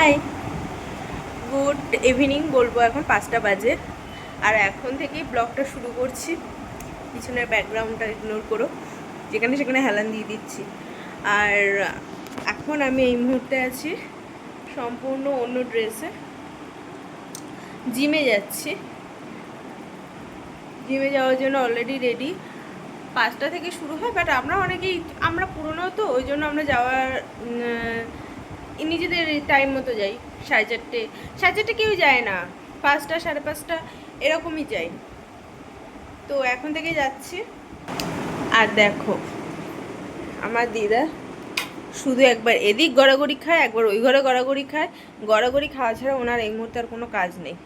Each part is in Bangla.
হাই গুড ইভিনিং বলব এখন, পাঁচটা বাজে। আর এখন থেকেই ব্লগটা শুরু করছি। পিছনের ব্যাকগ্রাউন্ডটা ইগনোর করো। যেখানে সেখানে হেলান দিয়ে দিচ্ছি। আর এখন আমি এই মুহূর্তে আছি সম্পূর্ণ অন্য ড্রেসে জিমে যাচ্ছি। জিমে যাওয়ার জন্য অলরেডি রেডি পাঁচটা থেকে শুরু হয় বাট আমরা অনেকেই, আমরা পুরনো তো, ওই জন্য আমরা যাওয়ার নিজেদের টাইম মতো যাই সাড়ে চারটে সাড়ে চারটে কেউ যায় না পাঁচটা সাড়ে পাঁচটা এরকমই যাই। তো এখন থেকে যাচ্ছি। আর দেখো আমার দিদা শুধু একবার এদিক গড়াগড়ি খায় একবার ওই ঘরে গড়াগড়ি খায়। গড়াগড়ি খাওয়া ছাড়া ওনার এই মুহূর্তে আর কোনো কাজ নেই।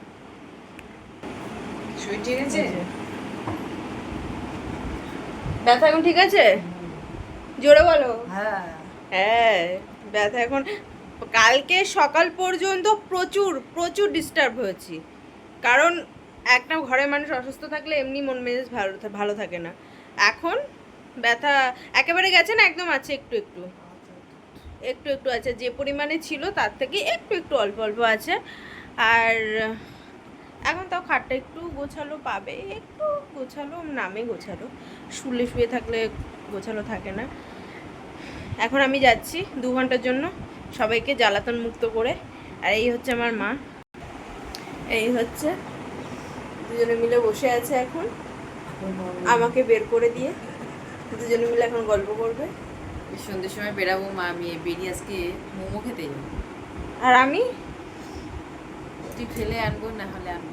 ঠিক আছে? ব্যথা এখন ঠিক আছে? জোরে বলো। হ্যাঁ। হ্যাঁ ব্যথা এখন কালকে সকাল পর্যন্ত প্রচুর প্রচুর ডিস্টার্ব হয়েছি। কারণ একটা ঘরে মানুষ অসুস্থ থাকলে এমনি মন মেজাজ ভালো ভালো থাকে না। এখন ব্যথা, একেবারে গেছে না, একদম আছে একটু একটু। একটু একটু আছে, যে পরিমাণে ছিল তার থেকে একটু একটু অল্প অল্প আছে। আর এখন তাও খাটটা একটু গোছালো পাবে, একটু গোছালো, নামে গোছালো। শুলে শুয়ে থাকলে গোছালো থাকে না। এখন আমি যাচ্ছি দু ঘণ্টার জন্য। সবাইকে জ্বালাতন মুক্ত করে। আর এই হচ্ছে আমার মা। এই হচ্ছে দুজনে মিলে বসে আছে এখন। আমাকে বের করে দিয়ে দুজনে মিলে এখন গল্প করবে। সন্ধ্যের সময় বেরাবো মা আমি বেরিয়ে আজকে মোমো খেতে। আর আমি? তুই খেলে আনব না হলে আনব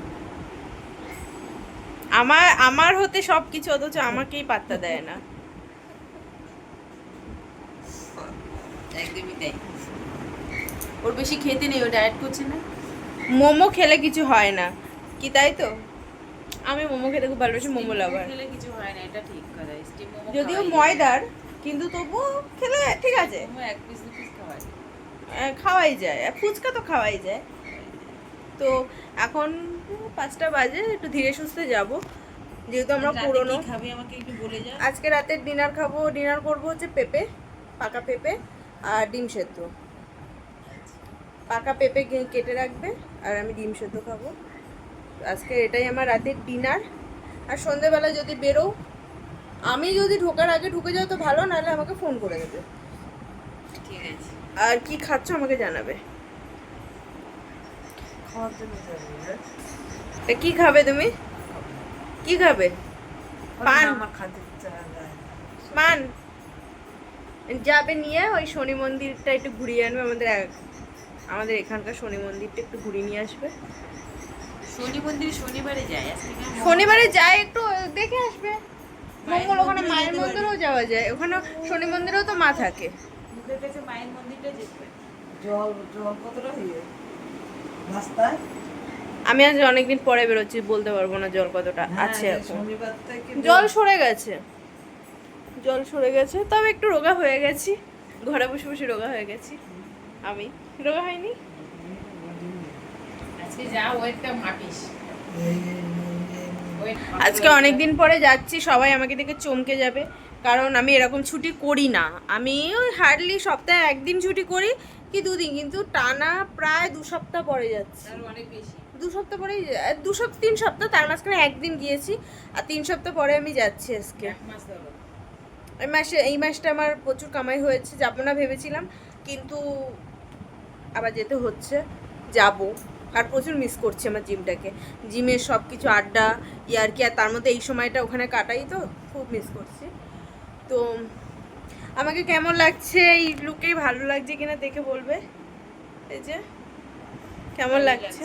আমার আমার হতে সব কিছু অথচ আমাকেই পাত্তা দেয় না। একদমই তাই। ওর বেশি খেতে নেই ও ডায়েট করছে না। মোমো খেলে কিছু হয় না। কি তাই তো? আমি মোমো খেতে খুব ভালোবাসি মোমো লাভার খেলে কিছু হয় না এটা ঠিক কথা। স্টিম মোমো যদিও ময়দার কিন্তু তবুও খেলে ঠিক আছে। এক পিস দু পিস খাওয়া খাওয়াই যায়। ফুচকা তো খাওয়াই যায়। তো এখন পাঁচটা বাজে একটু ধীরে সুস্থে যাব। যেহেতু আমরা পুরনো। খাবি আমাকে একটু বলে যা। আজকে রাতের ডিনার খাব। ডিনার করব হচ্ছে পেঁপে পাকা পেঁপে। আর ডিম সেদ্ধ। পাকা পেঁপে কেটে রাখবে আর আমি ডিম সেদ্ধ খাব। আজকে এটাই আমার রাতের ডিনার। আর সন্ধেবেলা যদি বেরো আমি যদি ঢোকার আগে ঢুকে যাও তো ভালো নাহলে আমাকে ফোন করে দেবে। ঠিক আছে। আর কি খাচ্ছ আমাকে জানাবে। তা কি খাবে তুমি? কি খাবে? পান। পান। যাবে নিয়ে ওই শনি মন্দিরটা একটু ঘুরিয়ে আনবে আমাদের এক- আমাদের এখানকার শনি মন্দিরটা একটু ঘুরিয়ে নিয়ে আসবে। শনি মন্দিরে শনিবারে যায় শনিবারে যায় একটু দেখে আসবে। মঙ্গল ওখানে মায়ের মন্দিরেও যাওয়া যায় ওখানে শনি মন্দিরেও তো মা থাকে। মায়ের মন্দিরটা জল জল কতটা হয়ে রাস্তায়? আমি আজ অনেকদিন পরে বেরোচ্ছি বলতে পারব না জল কতটা আছে হ্যাঁ, থেকে জল সরে গেছে। জল সরে গেছে তবে একটু রোগা হয়ে গেছি। ঘরে বসে বসে রোগা হয়ে গেছি। আমি। রোগা হয়নি? আজকে অনেক দিন পরে যাচ্ছি সবাই আমাকে দেখে চমকে যাবে। কারণ আমি এরকম ছুটি করি না। আমি ওই হার্ডলি সপ্তাহে একদিন ছুটি করি কি দুদিন কিন্তু টানা প্রায় দু সপ্তাহ পরে যাচ্ছি। তার অনেক বেশি। দু সপ্তাহ পরেই যা- দু সপ্তাহ তিন সপ্তাহ তার মাঝখানে একদিন গিয়েছি আর তিন সপ্তাহ পরে আমি যাচ্ছি আজকে। এই মাসে এই মাসটা আমার প্রচুর কামাই হয়েছে যাব না ভেবেছিলাম কিন্তু আবার যেতে হচ্ছে যাব। আর প্রচুর মিস করছি আমার জিমটাকে জিমের সব কিছু আড্ডা ইয়ারকি আর তার মধ্যে এই সময়টা ওখানে কাটাই তো খুব মিস করছি। তো আমাকে কেমন লাগছে? এই লুকেই ভালো লাগছে কিনা দেখে বলবে? এই যে কেমন লাগছে?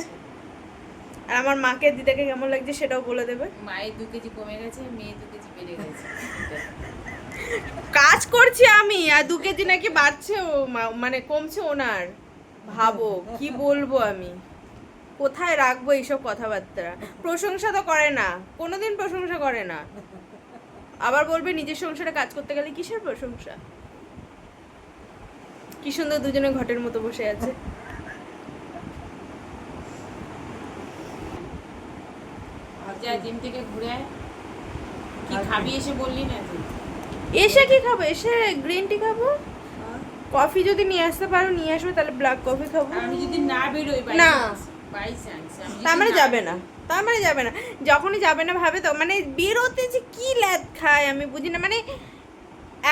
আর আমার মাকে দিদাকে কেমন লাগছে সেটাও বলে দেবে। মায়ের দু কেজি কমে গেছে মেয়ে দু কেজি বেড়ে গেছে। কাজ করছি আমি, আর দু কেজি নাকি বাড়ছে ও মানে কমছে ওনার। ভাবো, কি বলব আমি? কোথায় রাখব এইসব কথাবার্তা? প্রশংসা তো করে না, কোনোদিন প্রশংসা করে না। আবার বলবে নিজের সংসারে কাজ করতে গেলে কিসের প্রশংসা? কি সুন্দর দুজনে ঘটের মতো বসে আছে। জিম থেকে ঘুরে কি খাবি এসে বললি না তুই এসে কি খাব? এসে গ্রিন টি খাব? কফি যদি নিয়ে আসতে পারো নিয়ে আসবে তাহলে ব্ল্যাক কফি খাব। আমি যদি না বেরোই না। তার মানে যাবে না। তার মানে যাবে না। যখনই যাবে না ভাবে তো মানে বেরোতে যে কি ল্যাদ খায় আমি বুঝি না। মানে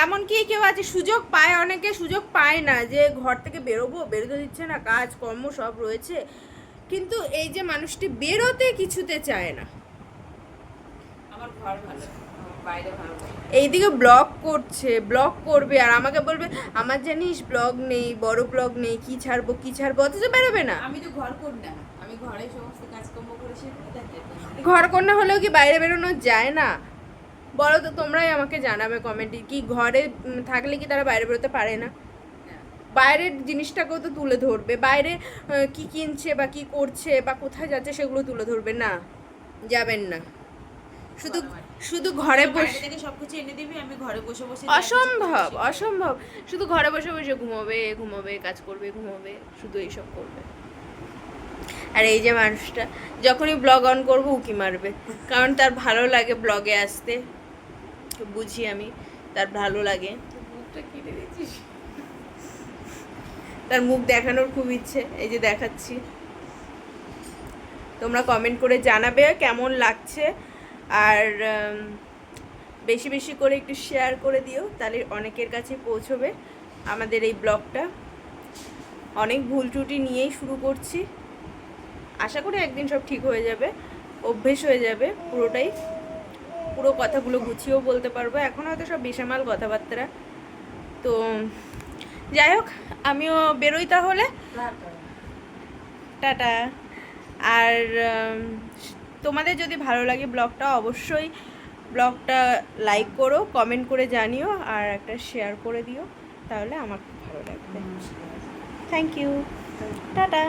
এমন কি কেউ আছে সুযোগ পায় অনেকে সুযোগ পায় না যে ঘর থেকে বেরোবো বেরোতে দিচ্ছে না কাজ কর্ম সব রয়েছে। কিন্তু এই যে মানুষটি বেরোতে কিছুতে চায় না। আমার ঘর ভালো। এইদিকে ব্লগ করছে ব্লগ করবে আর আমাকে বলবে আমার জানিস ব্লগ নেই বড় ব্লগ নেই কি ছাড়বো কি ছাড়বো? অথচ বেরোবে না। আমি তো ঘর কর না। আমি ঘরে সমস্ত কাজকর্ম করে ঘর কন্যা হলেও কি বাইরে বেরোনো যায় না? বলো তো তোমরাই আমাকে জানাবে কমেন্টে কি ঘরে থাকলে কি তারা বাইরে বেরোতে পারে না? বাইরের জিনিসটাকেও তো তুলে ধরবে। বাইরে কি কিনছে বা কি করছে বা কোথায় যাচ্ছে সেগুলো তুলে ধরবে না। যাবেন না। শুধু শুধু ঘরে বসে থেকে সবকিছু এনে দিবি আমি ঘরে বসে বসে অসম্ভব অসম্ভব। শুধু ঘরে বসে বসে ঘুমোবে ঘুমোবে কাজ করবে ঘুমোবে শুধু এইসব করবে। আর এই যে মানুষটা যখনই ব্লগ অন করব উকি মারবে। কারণ তার ভালো লাগে ব্লগে আসতে। বুঝি আমি তার ভালো লাগে। তার মুখ দেখানোর খুব ইচ্ছে এই যে দেখাচ্ছি। তোমরা কমেন্ট করে জানাবে কেমন লাগছে। আর বেশি বেশি করে একটু শেয়ার করে দিও তাহলে অনেকের কাছে পৌঁছবে আমাদের এই ব্লগটা। অনেক ভুল ত্রুটি নিয়েই শুরু করছি। আশা করি একদিন সব ঠিক হয়ে যাবে অভ্যেস হয়ে যাবে পুরোটাই। পুরো কথাগুলো গুছিয়েও বলতে পারব। এখন হয়তো সব বেসামাল কথাবার্তা। তো যাই হোক আমিও বেরোই তাহলে। টাটা। আর তোমাদের যদি ভালো লাগে ব্লগটা অবশ্যই ব্লগটা লাইক করো কমেন্ট করে জানিও আর একটা শেয়ার করে দিও তাহলে আমার খুব ভালো লাগবে। Thank you tata.